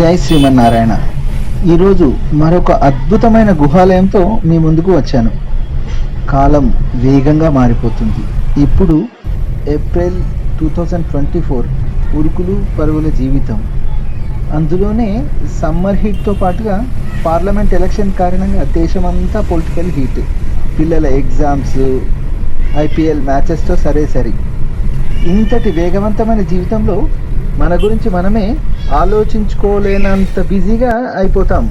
జై శ్రీమన్నారాయణ. ఈరోజు మరొక అద్భుతమైన గుహాలయంతో మీ ముందుకు వచ్చాను. కాలం వేగంగా మారిపోతుంది. ఇప్పుడు April two thousand twenty four ఉరుకులు పరుగుల జీవితం. అందులోనే సమ్మర్ హీట్తో పాటుగా పార్లమెంట్ ఎలక్షన్ కారణంగా దేశమంతా పొలిటికల్ హీట్. పిల్లల ఎగ్జామ్స్ ఐపీఎల్ మ్యాచెస్తో సరే సరి ఇంతటి వేగవంతమైన జీవితంలో మన గురించి మనమే ఆలోచించుకోలేనంత బిజీగా అయిపోతాం.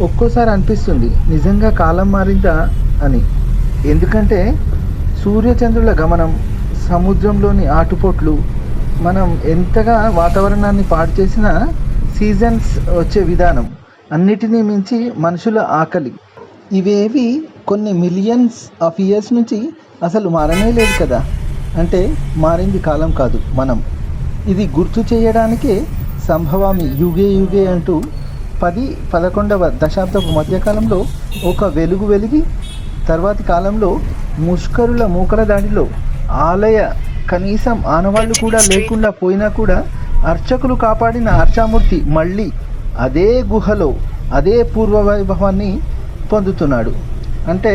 ఒక్కోసారి అనిపిస్తుంది నిజంగా కాలం మారిందా అని. ఎందుకంటే సూర్యచంద్రుల గమనం సముద్రంలోని ఆటుపోట్లు మనం ఎంతగా వాతావరణాన్ని పాడు చేసిన సీజన్స్ వచ్చే విధానం అన్నిటినీ మించి మనుషుల ఆకలి. ఇవేవి కొన్ని మిలియన్స్ ఆఫ్ ఇయర్స్ నుంచి అసలు మారనే లేదు కదా. అంటే మారింది కాలం కాదు మనం. ఇది గుర్తు చేయడానికే సంభవామి యుగే యుగే అంటూ పది పదకొండవ దశాబ్దపు మధ్యకాలంలో ఒక వెలుగు వెలిగి తర్వాతి కాలంలో ముష్కరుల మూకల దాడిలో ఆలయ కనీసం ఆనవాళ్ళు కూడా లేకుండా పోయినా కూడా అర్చకులు కాపాడిన అర్చామూర్తి మళ్ళీ అదే గుహలో అదే పూర్వ వైభవాన్ని పొందుతున్నాడు. అంటే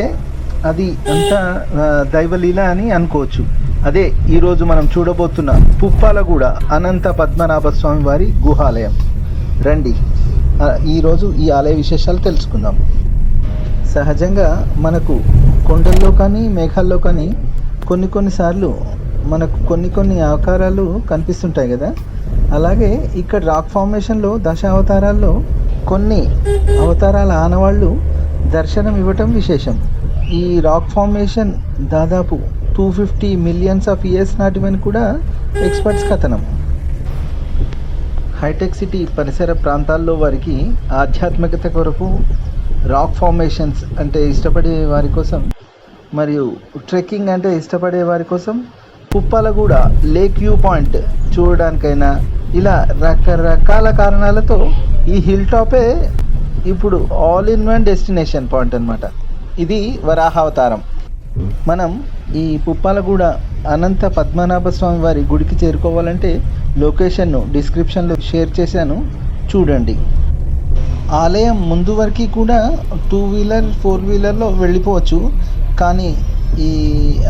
అది అంత దైవలీల అని అనుకోవచ్చు. అదే ఈరోజు మనం చూడబోతున్న పుప్పాలగూడ అనంత పద్మనాభ స్వామి వారి గుహాలయం. రండి. ఈరోజు ఈ ఆలయ విశేషాలు తెలుసుకుందాం. సహజంగా మనకు కొండల్లో కానీ మేఘాల్లో కానీ కొన్ని కొన్నిసార్లు మనకు కొన్ని కొన్ని ఆకారాలు కనిపిస్తుంటాయి కదా. అలాగే ఇక్కడ రాక్ ఫార్మేషన్లో దశ అవతారాల్లో కొన్ని అవతారాల ఆనవాళ్ళు దర్శనం ఇవ్వటం విశేషం. ఈ రాక్ ఫార్మేషన్ దాదాపు two fifty millions of years నాటివని కూడా ఎక్స్పర్ట్స్ కథనం. హైటెక్ సిటీ పరిసర ప్రాంతాల్లో వారికి ఆధ్యాత్మికత కొరకు రాక్ ఫార్మేషన్స్ అంటే ఇష్టపడే వారి కోసం మరియు ట్రెక్కింగ్ అంటే ఇష్టపడే వారి కోసం కుప్పాలగూడ లేక్ వ్యూ పాయింట్ చూడడానికైనా ఇలా రకరకాల కారణాలతో ఈ హిల్ టాపే ఇప్పుడు all in one destination point అనమాట ఇది వరాహావతారం. మనం ఈ పుప్పాలగూడ అనంత పద్మనాభ స్వామి వారి గుడికి చేరుకోవాలంటే లొకేషన్ను డిస్క్రిప్షన్లో షేర్ చేశాను. చూడండి. ఆలయం ముందు వరకు కూడా టూ వీలర్ ఫోర్ వీలర్లో వెళ్ళిపోవచ్చు. కానీ ఈ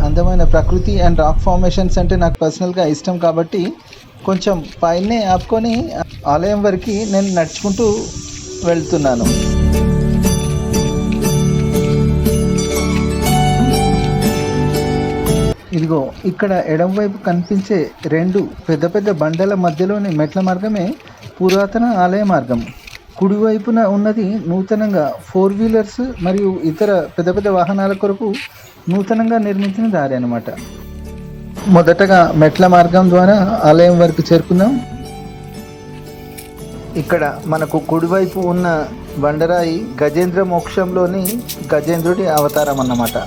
అందమైన ప్రకృతి అండ్ రాక్ ఫార్మేషన్స్ అంటే నాకు పర్సనల్గా ఇష్టం కాబట్టి కొంచెం పైనే ఆపుకొని ఆలయం వరకు నేను నడుచుకుంటూ వెళ్తున్నాను. ఇదిగో ఇక్కడ ఎడమవైపు కనిపించే రెండు పెద్ద పెద్ద బండల మధ్యలోని మెట్ల మార్గమే పురాతన ఆలయ మార్గం. కుడివైపున ఉన్నది నూతనంగా ఫోర్ వీలర్స్ మరియు ఇతర పెద్ద పెద్ద వాహనాల కొరకు నూతనంగా నిర్మించిన దారి అనమాట మొదటగా మెట్ల మార్గం ద్వారా ఆలయం వరకు చేరుకుందాం. ఇక్కడ మనకు కుడివైపు ఉన్న బండరాయి గజేంద్ర మోక్షంలోని గజేంద్రుడి అవతారం అన్నమాట.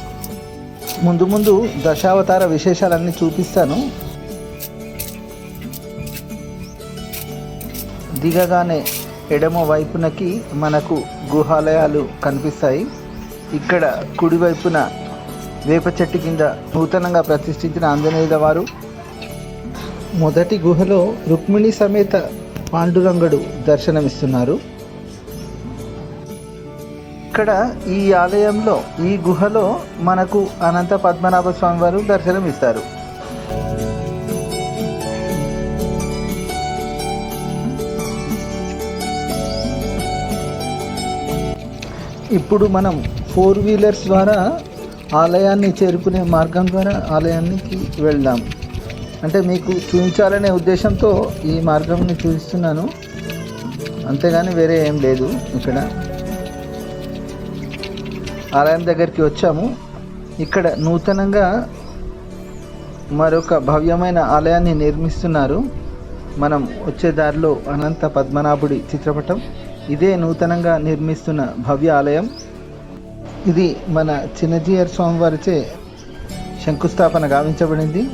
ముందు ముందు దశావతార విశేషాలన్నీ చూపిస్తాను. దిగగానే ఎడమ వైపునకి మనకు గుహాలయాలు కనిపిస్తాయి. ఇక్కడ కుడివైపున వేప చెట్టు కింద నూతనంగా ప్రతిష్ఠించిన ఆంజనేయుల వారు. మొదటి గుహలో రుక్మిణి సమేత పాండురంగడు దర్శనమిస్తున్నారు. ఇక్కడ ఈ ఆలయంలో ఈ గుహలో మనకు అనంత పద్మనాభ స్వామి వారు దర్శనం ఇస్తారు. ఇప్పుడు మనం ఫోర్ వీలర్స్ ద్వారా ఆలయాన్ని చేరుకునే మార్గం ద్వారా ఆలయానికి వెళ్దాం. అంటే మీకు చూపించాలనే ఉద్దేశంతో ఈ మార్గంని చూపిస్తున్నాను. అంతేగాని వేరే ఏం లేదు ఇక్కడ. ఆలయం దగ్గరికి వచ్చాము. ఇక్కడ నూతనంగా మరొక భవ్యమైన ఆలయాన్ని నిర్మిస్తున్నారు. మనం వచ్చే దారిలో అనంత పద్మనాభుడి చిత్రపటం. ఇదే నూతనంగా నిర్మిస్తున్న భవ్య ఆలయం. ఇది మన చిన్నజీయర్ స్వామివారిచే శంకుస్థాపన గావించబడింది.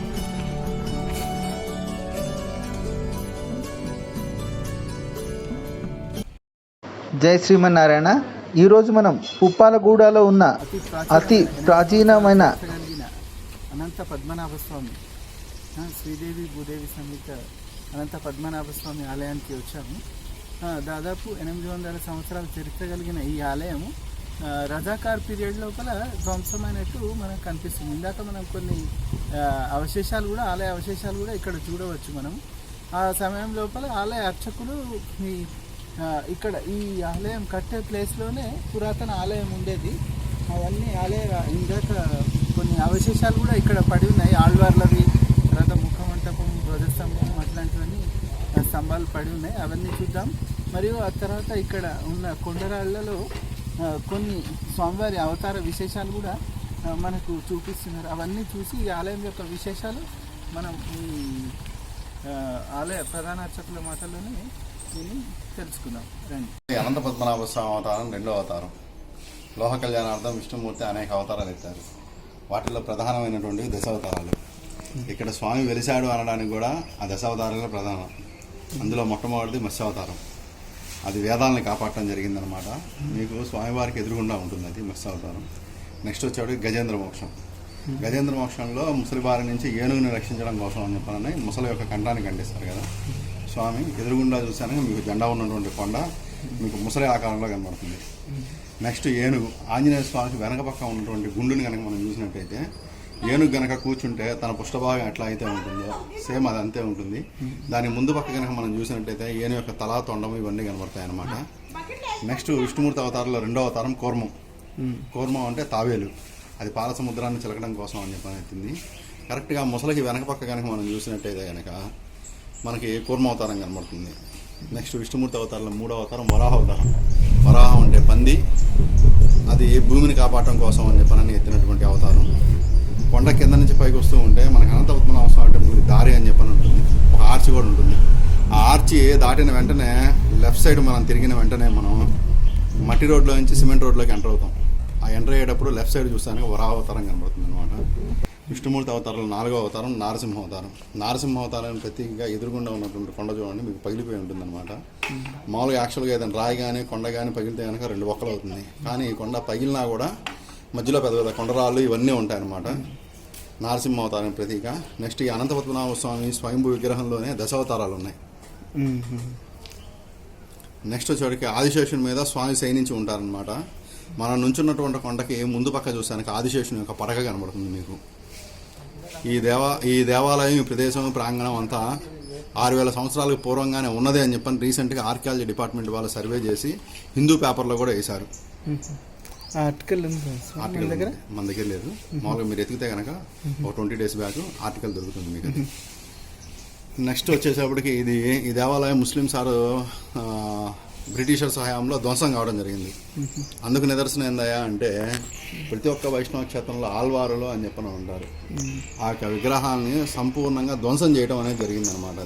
జై శ్రీమన్నారాయణ. ఈరోజు మనం పుప్పాలగూడలో ఉన్న అతి ప్రాచీనమైన కలిగిన అనంత పద్మనాభ స్వామి శ్రీదేవి భూదేవి సమేత అనంత పద్మనాభ స్వామి ఆలయానికి వచ్చాము. దాదాపు ఎనిమిది వందల సంవత్సరాల చరిత్ర కలిగిన ఈ ఆలయము రజాకార్ పీరియడ్ లోపల ధ్వంసమైనట్టు మనకు కనిపిస్తుంది. ఇందాక మనం కొన్ని అవశేషాలు కూడా ఆలయ అవశేషాలు కూడా ఇక్కడ చూడవచ్చు మనం. ఆ సమయం లోపల ఆలయ అర్చకులు ఈ ఇక్కడ ఈ ఆలయం కట్టే ప్లేస్లోనే పురాతన ఆలయం ఉండేది. అవన్నీ ఆలయ ఇందాక కొన్ని అవశేషాలు కూడా ఇక్కడ పడి ఉన్నాయి. ఆళ్వార్లవి తర్వాత ముఖమంటపం ధ్వజస్తంభం అట్లాంటివన్నీ స్తంభాలు పడి ఉన్నాయి. అవన్నీ చూద్దాం. మరియు ఆ తర్వాత ఇక్కడ ఉన్న కొండరాళ్ళలో కొన్ని స్వామివారి అవతార విశేషాలు కూడా మనకు చూపిస్తున్నారు. అవన్నీ చూసి ఈ ఆలయం యొక్క విశేషాలు మనం ఈ ఆలయ ప్రధాన అర్చకుల మాటల్లోనే దీన్ని తెలుసుకుందాం. రండి. అనంత పద్మనాభ స్వామి అవతారం రెండో అవతారం. లోహ కళ్యాణార్థం విష్ణుమూర్తి అనేక అవతారాలు ఎత్తారు. వాటిలో ప్రధానమైనటువంటి దశావతారాలు. ఇక్కడ స్వామి వెలిశాడు అనడానికి కూడా ఆ దశావతారాలే ప్రధానం. అందులో మొట్టమొదటిది మత్స్యావతారం. అది వేదాలను కాపాడటం జరిగిందనమాట మీకు స్వామివారికి ఎదురుగుండా ఉంటుంది అది మత్స్యావతారం. నెక్స్ట్ వచ్చేవాడు గజేంద్ర మోక్షం. గజేంద్ర మోక్షంలో ముసలి బారి నుంచి ఏనుగుని రక్షించడం కోసం అని చెప్పాలని ముసలి యొక్క కంఠాన్ని ఖండిస్తారు కదా. స్వామి ఎదురుగుండా చూశాను. మీకు జెండా ఉన్నటువంటి కొండ మీకు ముసలి ఆకారంలో కనబడుతుంది. నెక్స్ట్ ఏనుగు. ఆంజనేయ స్వామికి వెనక పక్క ఉన్నటువంటి గుండుని కనుక మనం చూసినట్టయితే ఏనుగు గనక కూర్చుంటే తన పుష్టభాగం ఎట్లా అయితే ఉంటుందో సేమ్ అది అంతే ఉంటుంది. దాని ముందు పక్క కనుక మనం చూసినట్టయితే ఏను యొక్క తలా తొండం ఇవన్నీ కనబడతాయి అన్నమాట. నెక్స్ట్ విష్ణుమూర్తి అవతారంలో రెండో అవతారం కూర్మం. కూర్మం అంటే తావేలు అది పాల సముద్రాన్ని చిలకడం కోసం అని చెప్పని ఎత్తింది కరెక్ట్గా ముసలికి వెనక పక్క కనుక మనం చూసినట్టయితే కనుక మనకి కూర్మ అవతారం కనబడుతుంది. నెక్స్ట్ విష్ణుమూర్తి అవతారంలో మూడో అవతారం వరాహ అవతారం. వరాహం అంటే పంది. అది భూమిని కాపాడటం కోసం అని చెప్పనని ఎత్తినటువంటి అవతారం. కొండ కింద నుంచి పైకి వస్తూ ఉంటే మనకి అనంత పద్మనాభ స్వామి టెంపుల్కి దారి అని చెప్పని ఉంటుంది. ఒక ఆర్చి కూడా ఉంటుంది. ఆ ఆర్చి దాటిన వెంటనే లెఫ్ట్ సైడ్ మనం తిరిగిన వెంటనే మనం మట్టి రోడ్లో నుంచి సిమెంట్ రోడ్లోకి ఎంటర్ అవుతాం. ఆ ఎంటర్ అయ్యేటప్పుడు లెఫ్ట్ సైడ్ చూస్తానికి వరాహ అవతారం కనబడుతుంది. విష్ణుమూర్తి అవతారంలో నాలుగో అవతారం నారసింహ అవతారం. నారసింహ అవతారానికి ప్రత్యేకంగా ఎదురుగుండా ఉన్నటువంటి కొండ చూడండి మీకు పగిలిపోయి ఉంటుందన్నమాట. మామూలుగా యాక్చువల్గా ఏదైనా రాయి కానీ కొండ కానీ పగిలితే కనుక రెండు ఒక్కలు అవుతుంది. కానీ ఈ కొండ పగిలినా కూడా మధ్యలో పెద్ద పెద్ద కొండరాళ్ళు ఇవన్నీ ఉంటాయన్నమాట. నారసింహ అవతారం ప్రతీక. నెక్స్ట్ ఈ అనంత పద్మనాభ స్వామి స్వయంభూ విగ్రహంలోనే దశావతారాలు ఉన్నాయి. నెక్స్ట్ వచ్చేటికి ఆదిశేషుని మీద స్వామి శయనించి ఉంటారనమాట మనం నుంచున్నటువంటి కొండకి ముందు పక్క చూసానికి ఆదిశేషుని యొక్క పడక కనబడుతుంది మీకు. ఈ దేవా ఈ దేవాలయం ఈ ప్రదేశం ప్రాంగణం అంతా ఆరు వేల సంవత్సరాలకు పూర్వంగానే ఉన్నదే అని చెప్పని రీసెంట్గా ఆర్కియాలజీ డిపార్ట్మెంట్ వాళ్ళు సర్వే చేసి హిందూ పేపర్లో కూడా వేశారు. ఆర్టికల్ ఆర్టికల్ దగ్గర. మన దగ్గర లేదు. మామూలుగా మీరు ఎతికితే కనుక ఒక ట్వంటీ డేస్ బ్యాక్ ఆర్టికల్ దొరుకుతుంది మీకు అది. నెక్స్ట్ వచ్చేసేపటికి ఇది ఈ దేవాలయం ముస్లిం సారు బ్రిటిషర్ సహాయంలో ధ్వంసం కావడం జరిగింది. అందుకు నిదర్శనం ఏందయ్యా అంటే ప్రతి ఒక్క వైష్ణవ క్షేత్రంలో ఆల్వారులు అని చెప్పని ఉంటారు. ఆ యొక్క విగ్రహాలని సంపూర్ణంగా ధ్వంసం చేయడం అనేది జరిగింది అనమాట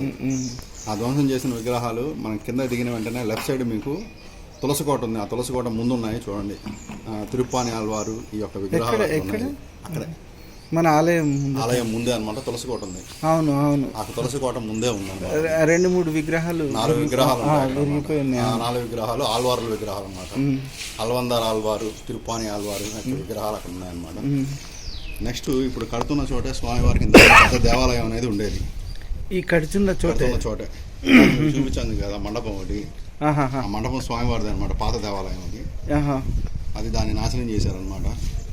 ఆ ధ్వంసం చేసిన విగ్రహాలు మనం కింద దిగిన వెంటనే లెఫ్ట్ సైడ్ మీకు తులసి కోట ఉంది. ఆ తులసి కోట ముందు ఉన్నాయి చూడండి తిరుప్పాని ఆల్వారు ఈ యొక్క విగ్రహాలు. అక్కడే. మన ఆలయం ఉంది. ఆలయం ముందే అనమాట తులసి కోట ఉంది. అవును అవును. ఆ తులసి కోట ముందే రె- రెండు మూడు విగ్రహాలు నాలుగు విగ్రహాలు నాలుగు విగ్రహాలు ఆల్వారుల విగ్రహాలు అనమాట అల్వందార్ ఆల్వారు తిరుప్పాని ఆల్వారు విగ్రహాలు అక్కడ ఉన్నాయన్నమాట. నెక్స్ట్ ఇప్పుడు కడుతున్న చోటే స్వామివారికి దేవాలయం అనేది ఉండేది. ఈ కడుచున్న చోటే? కడుతున్న చోటే. చూపించాను కదా మండపం ఒకటి. ఆ మండపం స్వామివారిది అనమాట పాత దేవాలయం అది. అది దాన్ని నాశనం చేశారనమాట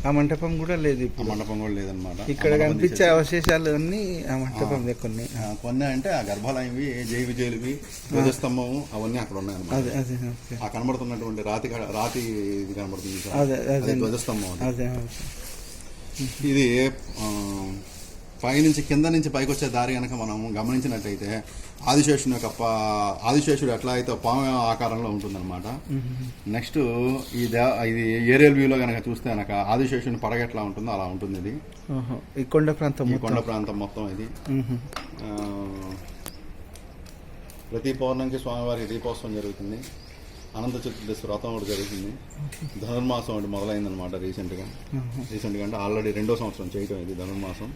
ఆ మంటపం కూడా లేదు ఇప్పుడు. మండపం కూడా లేదనమాట ఇక్కడ కనిపించే అవశేషాలు అన్ని ఆ మంటపం కొన్ని. కొన్ని అంటే ఆ గర్భాలయంవి జై విజయులవి ధ్వజస్తంభం అవన్నీ అక్కడ ఉన్నాయన్నమాట. అదే అదే ఆ కనబడుతున్నటువంటి రాతి రాతి ఇది కనబడుతుంది ధ్వజస్తంభం. ఇది పైనుంచి కింద నుంచి పైకి వచ్చే దారి కనుక మనం గమనించినట్టయితే ఆదిశేషుని యొక్క ఆదిశేషుడు ఎట్లా అయితే పాము ఆకారంలో ఉంటుందన్నమాట. నెక్స్ట్ ఈ దే ఇది ఏరియల్ వ్యూలో కనుక చూస్తే కనుక ఆదిశేషుని పడగ ఎట్లా ఉంటుందో అలా ఉంటుంది ఇది. ఈ కొండ ప్రాంతం ఈ మొత్తం. కొండ ప్రాంతం మొత్తం ఇది. ప్రతి పౌర్ణమికి స్వామివారికి దీపోత్సవం జరుగుతుంది. అనంత చతుర్దశి వ్రతం ఒకటి జరుగుతుంది. ధనుర్మాసం ఒకటి మొదలైందనమాట రీసెంట్గా. రీసెంట్గా అంటే ఆల్రెడీ రెండో సంవత్సరం చేయటం ఇది ధనుర్మాసం.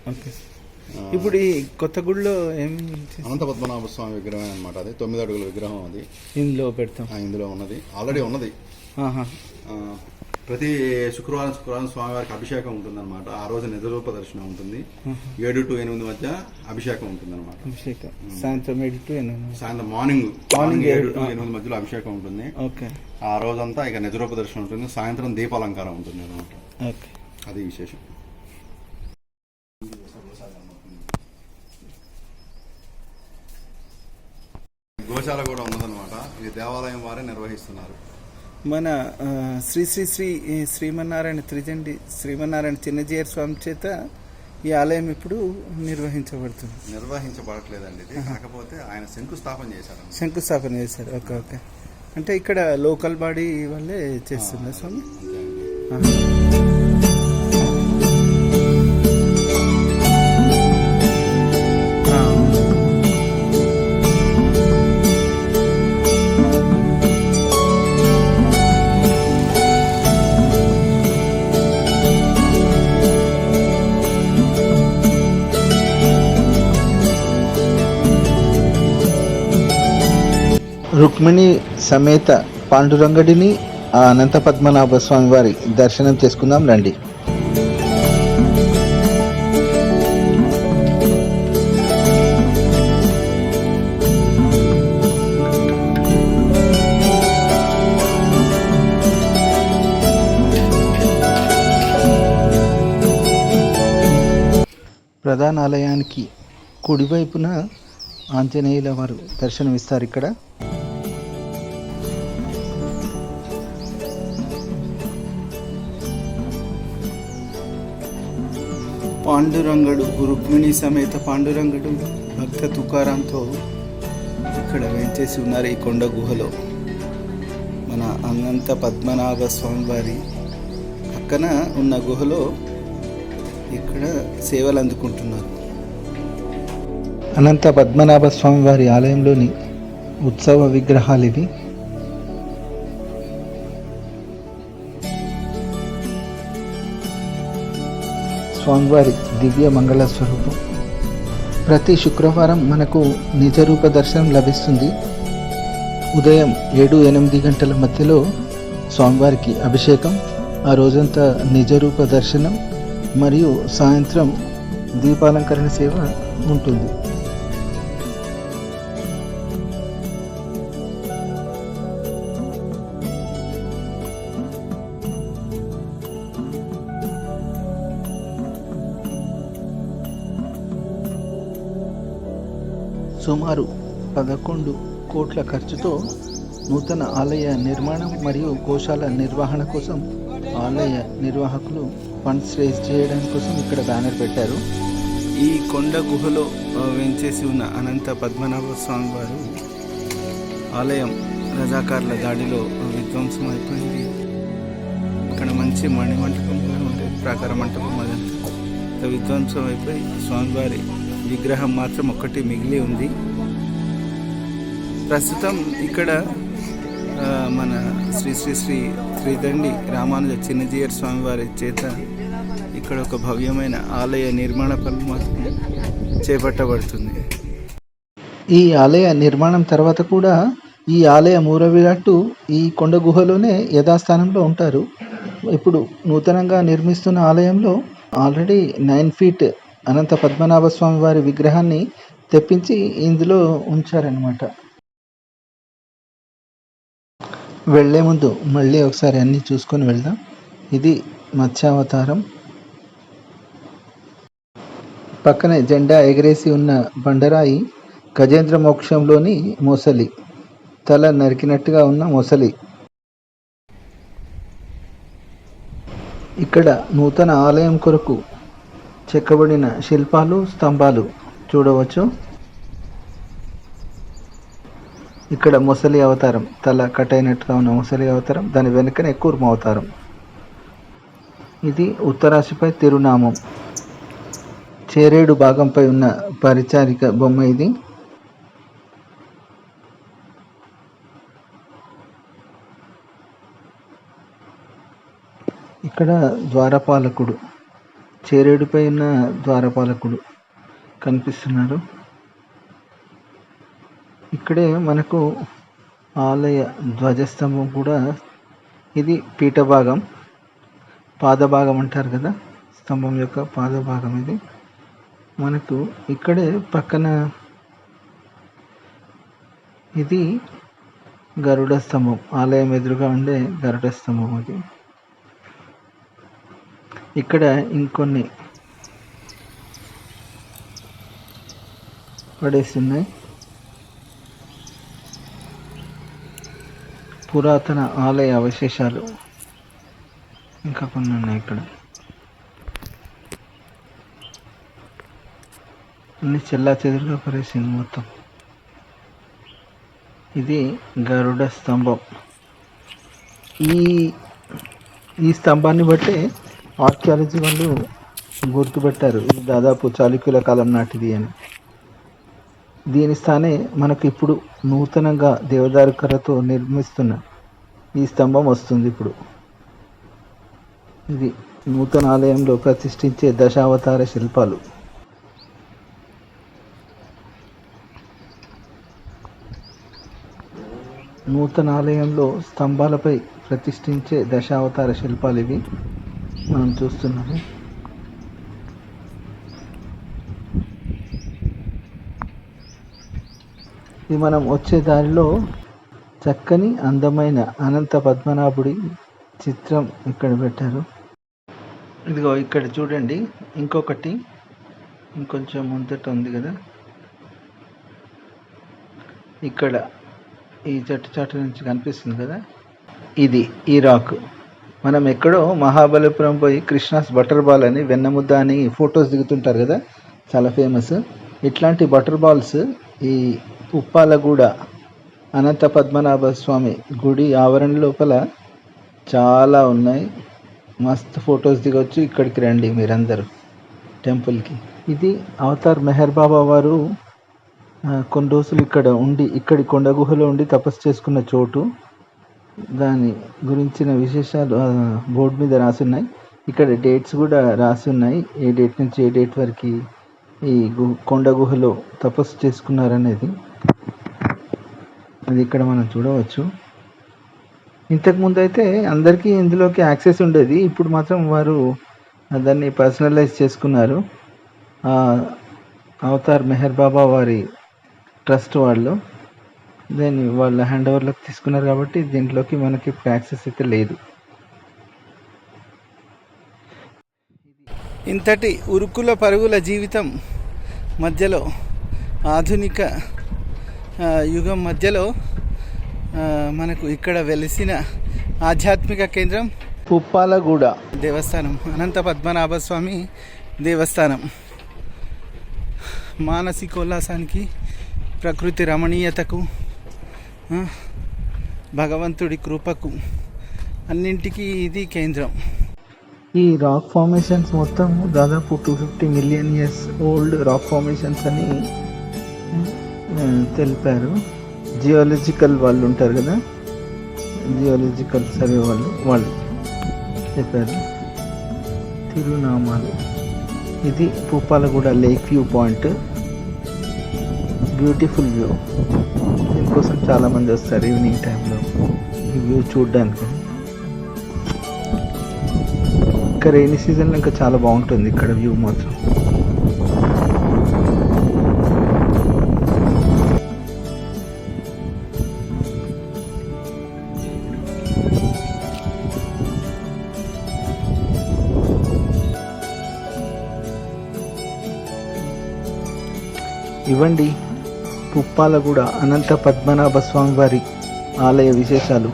ఇప్పుడు ఈ కొత్త గుడిలో ఏం చేస్- అనంత పద్మనాభ స్వామి విగ్రహం అనమాట అది. తొమ్మిది అడుగుల విగ్రహం అది. ఇందులో పెడతాం. ఇందులో ఉన్నది. ఆల్రెడీ ఉన్నది. ప్రతి శుక్రవారం శుక్రవారం స్వామివారికి అభిషేకం ఉంటుందన్నమాట. ఆ రోజు నిజరూప దర్శనం ఉంటుంది. ఏడు టు ఎనిమిది మధ్య అభిషేకం ఉంటుందన్నమాట. అభిషేకం. సాయంత్రం ఏడు టు ఎనిమిది సాయంత్రం మార్నింగ్. మార్నింగ్ ఏడు టు ఎనిమిది మధ్యలో అభిషేకం ఉంటుంది. ఓకే. ఆ రోజంతా ఇక నిజరూప దర్శనం ఉంటుంది. సాయంత్రం దీపాలంకారం ఉంటుంది అనమాట ఓకే. అది విశేషం. గోశాల కూడా ఉన్నదన్నమాట. ఇది దేవాలయం వారే నిర్వహిస్తున్నారు. మన శ్రీ శ్రీ శ్రీ శ్రీమన్నారాయణ త్రిజండి శ్రీమన్నారాయణ చిన్నజీయర్ స్వామి చేత ఈ ఆలయం ఇప్పుడు నిర్వహించబడుతుంది. నిర్వహించబడట్లేదండి ఇది. కాకపోతే ఆయన శంకుస్థాపన చేశారు శంకుస్థాపన చేశారు. Okay okay. అంటే ఇక్కడ లోకల్ బాడీ వాళ్ళే చేస్తున్నారు స్వామి. రుక్మిణి సమేత పాండురంగడిని ఆ అనంత పద్మనాభ స్వామి వారి దర్శనం చేసుకుందాం రండి. ప్రధాన ఆలయానికి కుడివైపున ఆంజనేయుల వారు దర్శనమిస్తారు ఇక్కడ. పాండురంగడు రుక్మిణి సమేత పాండురంగడు భక్త తుకారాంతో ఇక్కడ వేంచేసి ఉన్నారు ఈ కొండ గుహలో. మన అనంత పద్మనాభ స్వామి వారి పక్కన ఉన్న గుహలో ఇక్కడ సేవలు అందుకుంటున్నారు. అనంత పద్మనాభ స్వామి వారి ఆలయంలోని ఉత్సవ విగ్రహాలు ఇవి. స్వామివారి దివ్య మంగళ స్వరూపం. ప్రతి శుక్రవారం మనకు నిజరూప దర్శనం లభిస్తుంది. ఉదయం ఏడు ఎనిమిది గంటల మధ్యలో స్వామివారికి అభిషేకం ఆ రోజంతా నిజరూప దర్శనం మరియు సాయంత్రం దీపాలంకరణ సేవ ఉంటుంది. సుమారు పదకొండు కోట్ల ఖర్చుతో నూతన ఆలయ నిర్మాణం మరియు గోశాల నిర్వహణ కోసం ఆలయ నిర్వాహకులు ఫండ్స్ రేజ్ చేయడం కోసం ఇక్కడ బ్యానర్ పెట్టారు. ఈ కొండ గుహలో వెంచేసి వేంచేసి ఉన్న అనంత పద్మనాభ స్వామి వారు ఆలయం రజాకార్ల దాడిలో విధ్వంసం అయిపోయింది. ఇక్కడ మంచి మణి మంటపం ఉండేది ప్రాకార మంటపం అదంతా విధ్వంసం అయిపోయి స్వామివారి విగ్రహం మాత్రం ఒక్కటి మిగిలి ఉంది. ప్రస్తుతం ఇక్కడ మన శ్రీ శ్రీ శ్రీ శ్రీదండి రామానుజ చిన్నజీయర్ స్వామివారి చేత ఇక్కడ ఒక భవ్యమైన ఆలయ నిర్మాణ పనులు మాత్రం చేపట్టబడుతుంది. ఈ ఆలయ నిర్మాణం తర్వాత కూడా ఈ ఆలయ మూరవిరాట్టు ఈ కొండ గుహలోనే యథాస్థానంలో ఉంటారు. ఇప్పుడు నూతనంగా నిర్మిస్తున్న ఆలయంలో already nine feet Anantha Padmanabha Swamy వారి విగ్రహాన్ని తెప్పించి ఇందులో ఉంచారనమాట వెళ్ళే ముందు మళ్ళీ ఒకసారి అన్నీ చూసుకొని వెళ్దాం. ఇది మత్స్యావతారం. పక్కనే జెండా ఎగరేసి ఉన్న బండరాయి గజేంద్ర మోక్షంలోని మొసలి. తల నరికినట్టుగా ఉన్న మొసలి. ఇక్కడ నూతన ఆలయం కొరకు చెక్కబడిన శిల్పాలు స్తంభాలు చూడవచ్చు. ఇక్కడ మొసలి అవతారం తల కట్ అయినట్టుగా ఉన్న మొసలి అవతారం దాని వెనుకనే కూర్మ అవతారం. ఇది ఉత్తరాశిపై తిరునామం. చేరేడు భాగంపై ఉన్న పరిచారిక బొమ్మ ఇది. ఇక్కడ ద్వారపాలకుడు చేరేడుపైన ఉన్న ద్వారపాలకుడు కనిపిస్తున్నారు ఇక్కడే మనకు ఆలయ ధ్వజస్తంభం కూడా ఇది పీఠ భాగం పాదభాగం అంటారు కదా స్తంభం యొక్క పాదభాగం ఇది. మనకు ఇక్కడే పక్కన ఇది గరుడ స్తంభం ఆలయం ఎదురుగా ఉండే గరుడ స్తంభం అది. ఇక్కడ ఇంకొన్ని పడేసి ఉన్నాయి పురాతన ఆలయ అవశేషాలు ఇంకా కొన్ని ఉన్నాయి ఇక్కడ. అన్ని చెల్లా చెదురుగా పడేసింది మొత్తం. ఇది గరుడ స్తంభం. ఈ ఈ స్తంభాన్ని బట్టే ఆర్కియాలజీ వాళ్ళు గుర్తుపెట్టారు ఇది దాదాపు చాళుక్యుల కాలం నాటిది అని. దీని స్థానే మనకు ఇప్పుడు నూతనంగా దేవదారు కర్రతో నిర్మిస్తున్న ఈ స్తంభం వస్తుంది ఇప్పుడు. ఇది నూతన ఆలయంలో ప్రతిష్ఠించే దశావతార శిల్పాలు. నూతన ఆలయంలో స్తంభాలపై ప్రతిష్ఠించే దశావతార శిల్పాలు ఇవి. మనం చూస్తున్నాము. ఇది మనం వచ్చే దారిలో చక్కని అందమైన అనంత పద్మనాభుడి చిత్రం ఇక్కడ పెట్టారు. ఇదిగో ఇక్కడ చూడండి ఇంకొకటి ఇంకొంచెం ముందట ఉంది కదా. ఇక్కడ ఈ చెట్టు చాటు నుంచి కనిపిస్తుంది కదా. ఇది ఈ రాక్. మనం ఎక్కడో మహాబలిపురం పోయి కృష్ణాస్ బటర్ బాల్ అని వెన్నముద్ద అని ఫొటోస్ దిగుతుంటారు కదా చాలా ఫేమస్ ఇట్లాంటి బటర్ బాల్స్ ఈ ఉప్పాలగూడ అనంత పద్మనాభ స్వామి గుడి ఆవరణ లోపల చాలా ఉన్నాయి. మస్తు ఫొటోస్ దిగొచ్చు ఇక్కడికి రండి మీరందరూ టెంపుల్కి. ఇది అవతార్ మెహర్ బాబా వారు కొన్ని రోజులు ఇక్కడ ఉండి ఇక్కడి కొండ గుహలో ఉండి తపస్సు చేసుకున్న చోటు. దాని గురించిన విశేషాలు బోర్డు మీద రాసి ఉన్నాయి ఇక్కడ డేట్స్ కూడా రాసి ఉన్నాయి ఏ డేట్ నుంచి ఏ డేట్ వరకు ఈ గు కొండ గుహలో తపస్సు చేసుకున్నారనేది అది ఇక్కడ మనం చూడవచ్చు. ఇంతకుముందు అయితే అందరికీ ఇందులోకి యాక్సెస్ ఉండేది. ఇప్పుడు మాత్రం వారు దాన్ని పర్సనలైజ్ చేసుకున్నారు. అవతార్ మెహర్ బాబా వారి ట్రస్ట్ వాళ్ళు. దాన్ని వాళ్ళ హ్యాండ్ ఓవర్లోకి తీసుకున్నారు కాబట్టి దీంట్లోకి మనకి ఇప్పుడు యాక్సెస్ అయితే లేదు. ఇంతటి ఉరుకుల పరుగుల జీవితం మధ్యలో ఆధునిక యుగం మధ్యలో మనకు ఇక్కడ వెలిసిన ఆధ్యాత్మిక కేంద్రం పుప్పాలగూడ. దేవస్థానం అనంత పద్మనాభ స్వామి దేవస్థానం. మానసికోల్లాసానికి ప్రకృతి రమణీయతకు భగవంతుడి కృపకు అన్నింటికీ ఇది కేంద్రం. ఈ రాక్ ఫార్మేషన్స్ మొత్తం దాదాపు two fifty million years old rock formations అని తెలిపారు. జియాలజికల్ వాళ్ళు ఉంటారు కదా? జియాలజికల్ సర్వే వాళ్ళు వాళ్ళు చెప్పారు. తిరునామాలు. ఇది Puppalaguda lake view point beautiful view కోసం చాలామంది వస్తారు ఈవినింగ్ టైంలో. ఈ వ్యూ చూడడానికి. ఇంకా రైనీ సీజన్లో ఇంకా చాలా బాగుంటుంది ఇక్కడ వ్యూ మాత్రం. ఇవ్వండి. పుప్పాలగూడ అనంత పద్మనాభ స్వామి వారి ఆలయ విశేషాలు.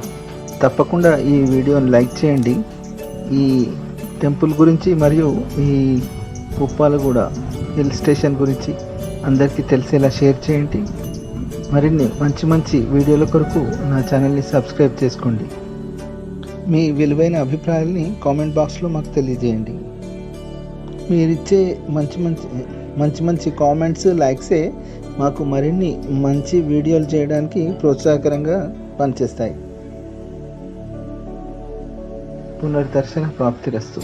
తప్పకుండా ఈ వీడియోని లైక్ చేయండి. ఈ టెంపుల్ గురించి మరియు ఈ పుప్పాలగూడ హిల్ స్టేషన్ గురించి అందరికీ తెలిసేలా షేర్ చేయండి. మరిన్ని మంచి మంచి వీడియోల కొరకు నా ఛానల్ని సబ్స్క్రైబ్ చేసుకోండి. మీ విలువైన అభిప్రాయాల్ని కామెంట్ బాక్స్లో మాకు తెలియజేయండి. మీరిచ్చే మంచి మంచి మంచి మంచి కామెంట్స్ లైక్సే మాకు మరిన్ని మంచి వీడియోలు చేయడానికి ప్రోత్సాహకరంగా పనిచేస్తాయి. పునర్దర్శన ప్రాప్తిరస్తు.